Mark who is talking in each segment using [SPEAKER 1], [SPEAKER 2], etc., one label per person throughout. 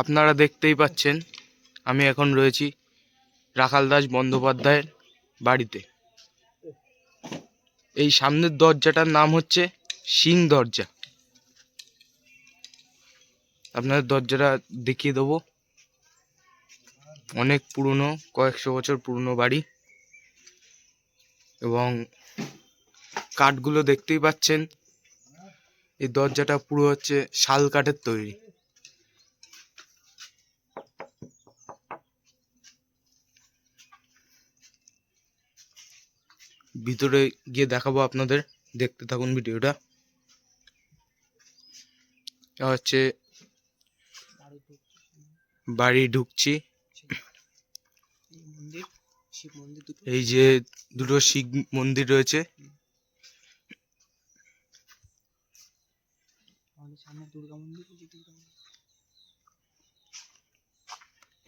[SPEAKER 1] আপনারা দেখতেই পাচ্ছেন, আমি এখন রয়েছি রাখাল দাস বন্দ্যোপাধ্যায়ের বাড়িতে। এই সামনের দরজাটার নাম হচ্ছে সিং দরজা। আপনাদের দরজাটা দেখিয়ে দেবো। অনেক পুরনো, কয়েকশো বছর পুরনো বাড়ি। এবং কাঠগুলো দেখতেই পাচ্ছেন, এই দরজাটা পুরো হচ্ছে শাল কাঠের তৈরি। ভিতরে গিয়ে দেখাবো আপনাদের। দেখতে থাকুন ভিডিওটা। হচ্ছে বাড়ি ঢুকছি। এই যে দুটো শিব মন্দির রয়েছে।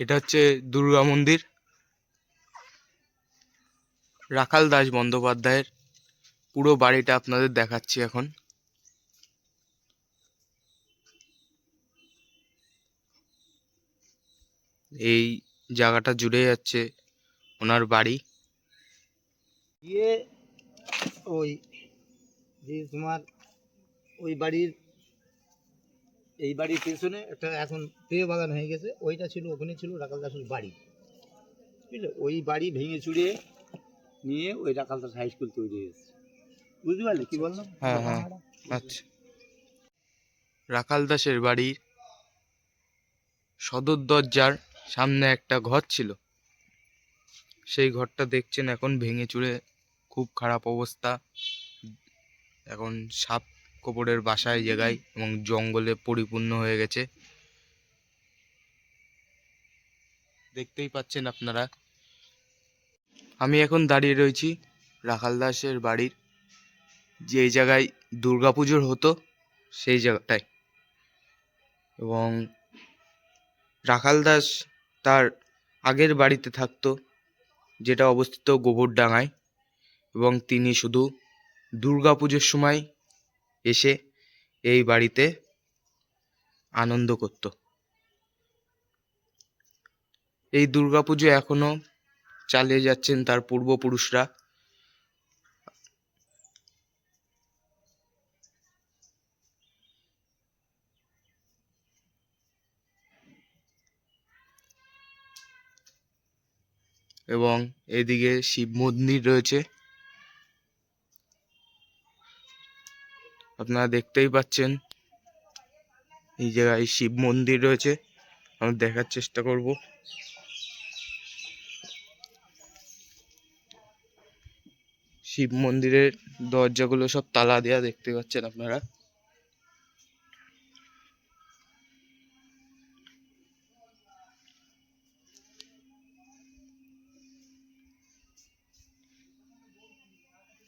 [SPEAKER 1] এটা হচ্ছে দুর্গা মন্দির। রাখাল দাস বন্দ্যোপাধ্যায়ের পুরো বাড়িটা আপনাদের দেখাচ্ছি এখন। এই জায়গাটা জুড়ে যাচ্ছে ওনার বাড়ি।
[SPEAKER 2] গিয়ে ওই যে তোমার ওই বাড়ির, এই বাড়ির পেছনে একটা এখন পেয়ে বাগান হয়ে গেছে, ওইটা ছিল, ওখানে ছিল রাখাল দাসের বাড়ি। বুঝলে? ওই বাড়ি ভেঙে চুড়ে নিয়ে ওই রাখাল দাস হাই স্কুল তৈরি হয়েছে। বুঝতে পারলে? কি বললাম?
[SPEAKER 1] হ্যাঁ হ্যাঁ আচ্ছা। রাখাল দাসের বাড়ির সদর দরজার সামনে একটা ঘর ছিল। সেই ঘরটা দেখছেন এখন ভেঙে চুরে খুব খারাপ অবস্থা। এখন সাপ কবরের বাসায় জায়গায় এবং জঙ্গলে পরিপূর্ণ হয়ে গেছে। দেখতেই পাচ্ছেন আপনারা আমি এখন দাঁড়িয়ে রয়েছি রাখাল দাসের বাড়ির। যে জায়গায় দুর্গাপুজোর হতো, সেই জায়গাটায়। এবং রাখাল দাস তার আগের বাড়িতে থাকতো, যেটা অবস্থিত গোবরডাঙ্গায়। এবং তিনি শুধু দুর্গাপুজোর সময় এসে এই বাড়িতে আনন্দ করত। এই দুর্গাপুজো এখনও চালিয়ে যাচ্ছেন তার পূর্বপুরুষরা। এবং এদিকে শিব মন্দির রয়েছে। আপনারা দেখতেই পাচ্ছেন এই জায়গায় শিব মন্দির রয়েছে। আমি দেখার চেষ্টা করব। শিব মন্দিরের দরজাগুলো সব তালা দেওয়া দেখতে পাচ্ছেন আপনারা।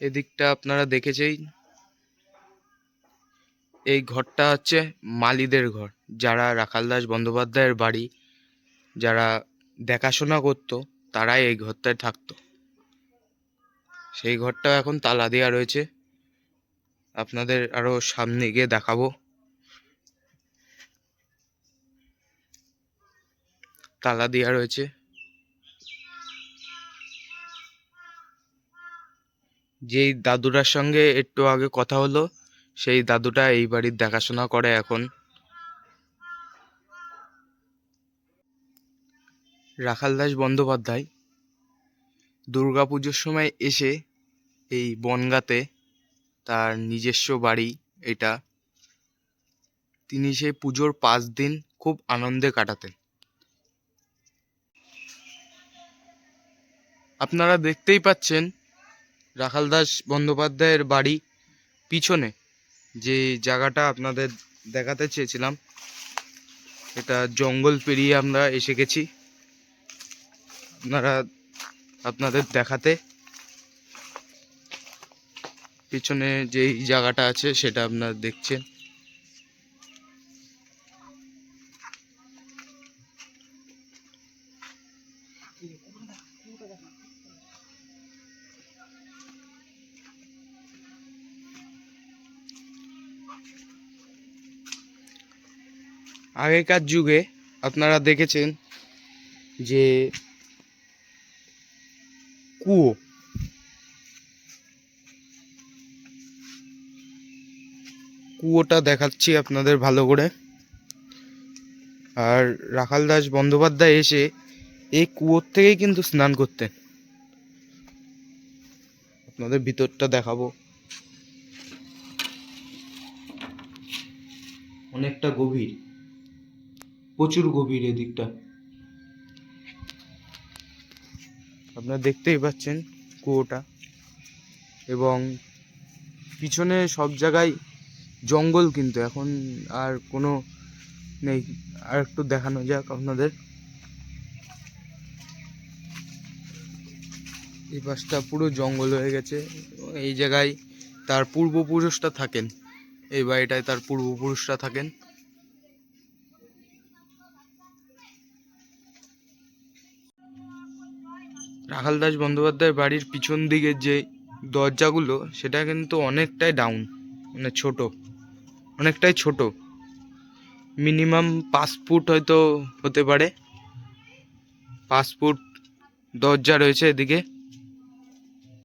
[SPEAKER 1] এদিকটা আপনারা দেখেছেই। এই ঘরটা হচ্ছে মালিদের ঘর, যারা রাখালদাস বন্দ্যোপাধ্যায়ের বাড়ি, যারা দেখাশোনা করতো, তারাই এই ঘরটায় থাকতো। সেই ঘরটা এখন তালা দেওয়া রয়েছে। আপনাদের আরও সামনে গিয়ে দেখাবো। তালা দেওয়া রয়েছে। যেই দাদুটার সঙ্গে একটু আগে কথা হলো, সেই দাদুটা এই বাড়ির দেখাশোনা করে এখন। রাখাল দাস বন্দ্যোপাধ্যায়। দুর্গাপুজোর সময় এসে এই বনগাতে তার নিজস্ব বাড়ি এটা। তিনি সেই পুজোর পাঁচ দিন খুব আনন্দে কাটাতেন। আপনারা দেখতেই পাচ্ছেন রাখাল দাস বন্দ্যোপাধ্যায়ের বাড়ি পিছনে যে জায়গাটা আপনাদের দেখাতে চেয়েছিলাম। এটা জঙ্গল পেরিয়ে আমরা এসে গেছি। আপনারা আপনাদের দেখাতে। পিছনে যেই জায়গাটা আছে সেটা আপনারা দেখছেন। আগেকার যুগে আপনারা দেখেছেন যে কুয়ো কুয়োটা দেখাচ্ছি আপনাদের ভালো করে। আর রাখাল দাস বন্দ্যোপাধ্যায় এসে এই কুয়োর থেকেই কিন্তু স্নান করতেন। আপনাদের ভিতরটা দেখাবো। অনেকটা গভীর, প্রচুর গভীর এদিকটা। আপনারা দেখতেই পাচ্ছেন কুয়োটা এবং পিছনে সব জায়গায় জঙ্গল কিন্তু এখন আর কোনো নেই। আর একটু দেখানো যাক আপনাদের। এই পাশটা পুরো জঙ্গল হয়ে গেছে। এই জায়গায় তার পূর্বপুরুষটা থাকেন। এই বাড়িটায় তার পূর্বপুরুষরা থাকেন। রাখাল দাস বন্দ্যোপাধ্যায়ের বাড়ির পিছন দিকের যে দরজাগুলো, সেটা কিন্তু অনেকটাই ডাউন মানে ছোট, অনেকটাই ছোট। মিনিমাম পাঁচ ফুট হয়তো হতে পারে। পাঁচ ফুট দরজা রয়েছে এদিকে।